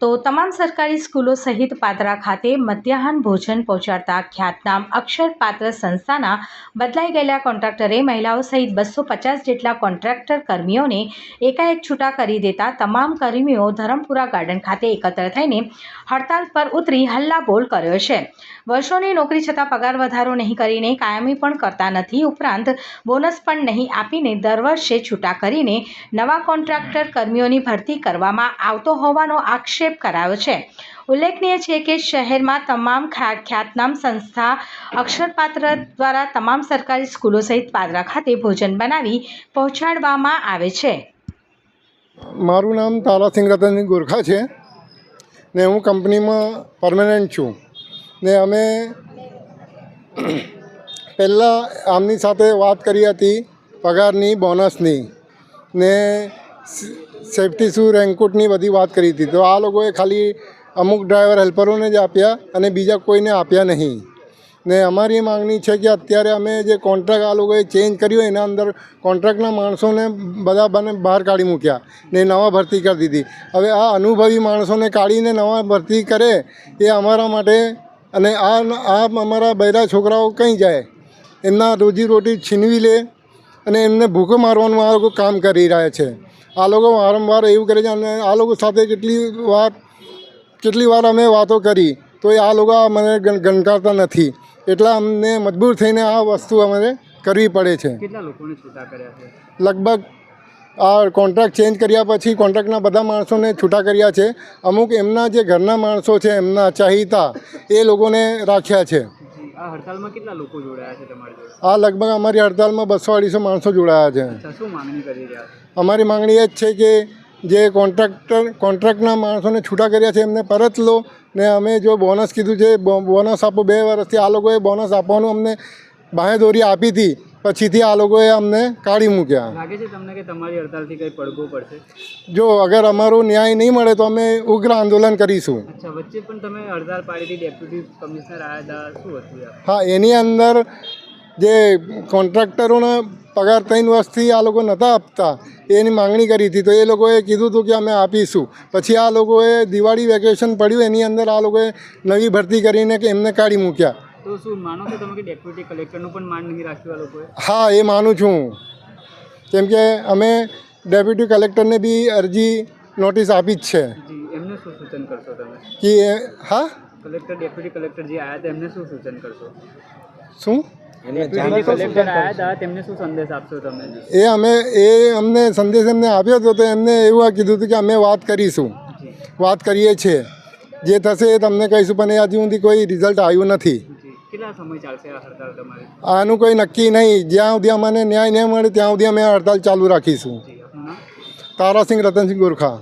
તો તમામ સરકારી સ્કૂલો સહિત પાત્રા ખાતે મધ્યાહન ભોજન પહોંચાડતા ખ્યાતનામ અક્ષર પાત્ર સંસ્થાના બદલાઈ ગયેલા કોન્ટ્રાક્ટરે મહિલાઓ સહિત બસો પચાસ જેટલા કોન્ટ્રાક્ટર કર્મીઓને એકાએક છૂટા કરી દેતા તમામ કર્મીઓ ધરમપુરા ગાર્ડન ખાતે એકત્ર થઈને હડતાલ પર ઉતરી હલ્લાબોલ કર્યો છે. વર્ષોની નોકરી છતાં પગાર વધારો નહીં કરીને કાયમી પણ કરતા નથી. ઉપરાંત બોનસ પણ નહીં આપીને દર વર્ષે છૂટા કરીને નવા કોન્ટ્રાક્ટર કર્મીઓની ભરતી કરવામાં આવતો હોવાનો આક્ષેપ કરાયો છે. ઉલ્લેખનીય છે કે શહેરમાં તમામ ખ્યા- ખ્યાતનામ સંસ્થા, અક્ષરપાત્ર દ્વારા તમામ સરકારી સ્કૂલો સહિત પાદરા ખાતે ભોજન બનાવી પહોંચાડવામાં આવે છે. મારું નામ તારાસિંહ રતનસિંહ ગોરખા છે ને હું કંપનીમાં પરમેનન્ટ છું. ને અમે પહેલાં આમની સાથે વાત કરી હતી પગારની, બોનસની. ને સેફ્ટી શું, રેનકોટની બધી વાત કરી હતી. તો આ લોકોએ ખાલી અમુક ડ્રાઈવર હેલ્પરોને જ આપ્યા અને બીજા કોઈને આપ્યા નહીં. ને અમારી માંગણી છે કે અત્યારે અમે જે કોન્ટ્રાક્ટ આ લોકોએ ચેન્જ કર્યો, એના અંદર કોન્ટ્રાક્ટના માણસોને બધા બને બહાર કાઢી મૂક્યા ને નવા ભરતી કરી દીધી. હવે આ અનુભવી માણસોને કાઢીને નવા ભરતી કરે એ અમારા માટે અને આ આ અમારા બૈરા છોકરાઓ કંઈ જાય, એમના રોજીરોટી છીનવી લે અને એમને ભૂખો મારવાનું આ લોકો કામ કરી રહ્યા છે. આ લોકો વારંવાર એવું કરે છે અને આ લોકો સાથે કેટલી વાત કેટલી વાર અમે વાતો કરી તો એ આ લોકો મને ગણ- ગણકારતા નથી. એટલા અમને મજબૂર થઈને આ વસ્તુ અમારે કરવી પડે છે? લગભગ આ કોન્ટ્રાક્ટ ચેન્જ કર્યા પછી કોન્ટ્રાક્ટના બધા માણસોને છૂટા કર્યા છે. અમુક એમના જે ઘરના માણસો છે એમના ચાહિતા એ લોકોને રાખ્યા છે. આ હડતાલમાં કેટલા લોકો જોડાયા છે તમારી જોડે? આ લગભગ અમારી હડતાલમાં બસો અઢીસો માણસો જોડાયા છે. અચ્છા શું માંગણી કરી રહ્યા છે? અમારી માંગણી એ જ છે કે જે કોન્ટ્રાક્ટર કોન્ટ્રાક્ટના માણસોને છૂટા કર્યા છે એમને પરત લો ને અમે જો બોનસ કીધું છે બો- બોનસ આપો બે વર્ષથી આ લોકોએ બોનસ આપવાનું અમને બાંહેદોરી આપી હતી પછીથી આ લોકોએ અમને કાઢી મૂક્યા. લાગે છે તમને કે તમારી હડતાલથી કંઈ પડઘો પડશે? જો અગર અમારો ન્યાય નહીં મળે તો અમે ઉગ્ર આંદોલન કરીશું. અચ્છા વચ્ચે પણ તમે હડતાલ પાડી ડેપ્યુટી કમિશનર આવ્યા શું હતું હા એની અંદર જે કોન્ટ્રાક્ટરોને પગાર ત્રણ વર્ષથી આ લોકો નહોતા આપતા એની માંગણી કરી હતી. તો એ લોકોએ કીધું હતું કે અમે આપીશું. પછી આ લોકોએ દિવાળી વેકેશન પડ્યું એની અંદર આ લોકોએ નવી ભરતી કરીને કે એમને કાઢી મૂક્યા. તો શું માનો છો તમે કે ડેપ્યુટી કલેક્ટરનું પણ માન નહીં રાખ્યું આ લોકોએ? હા એ માનું છું. કેમ કે અમે ડેપ્યુટી કલેક્ટરને બી અરજી નોટિસ આપી જ છે. એમને શું સૂચન કરશો તમે? કે હા? કલેક્ટર ડેપ્યુટી કલેક્ટર જે આવ્યા હતા એમને શું સૂચન કરશો? શું? કલેક્ટર આવ્યા હતા તેમને શું સંદેશ આપશો તમે? એ અમે એ અમને સંદેશ એમને આપ્યો હતો તો એમને એવું કીધું હતું કે અમે વાત કરીશું. વાત કરીએ છીએ. જે થશે એ તમને કહીશું પણ એ હજી સુધી કોઈ રિઝલ્ટ આવ્યું નથી. કેટલા સમય ચાલશે આ હડતાલ તમારી? આનું કોઈ નક્કી નહીં. જ્યાં સુધી અમને ન્યાય નહીં મળે ત્યાં સુધી અમે હડતાલ ચાલુ રાખીશું. તારાસિંહ રતનસિંહ ગોરખા.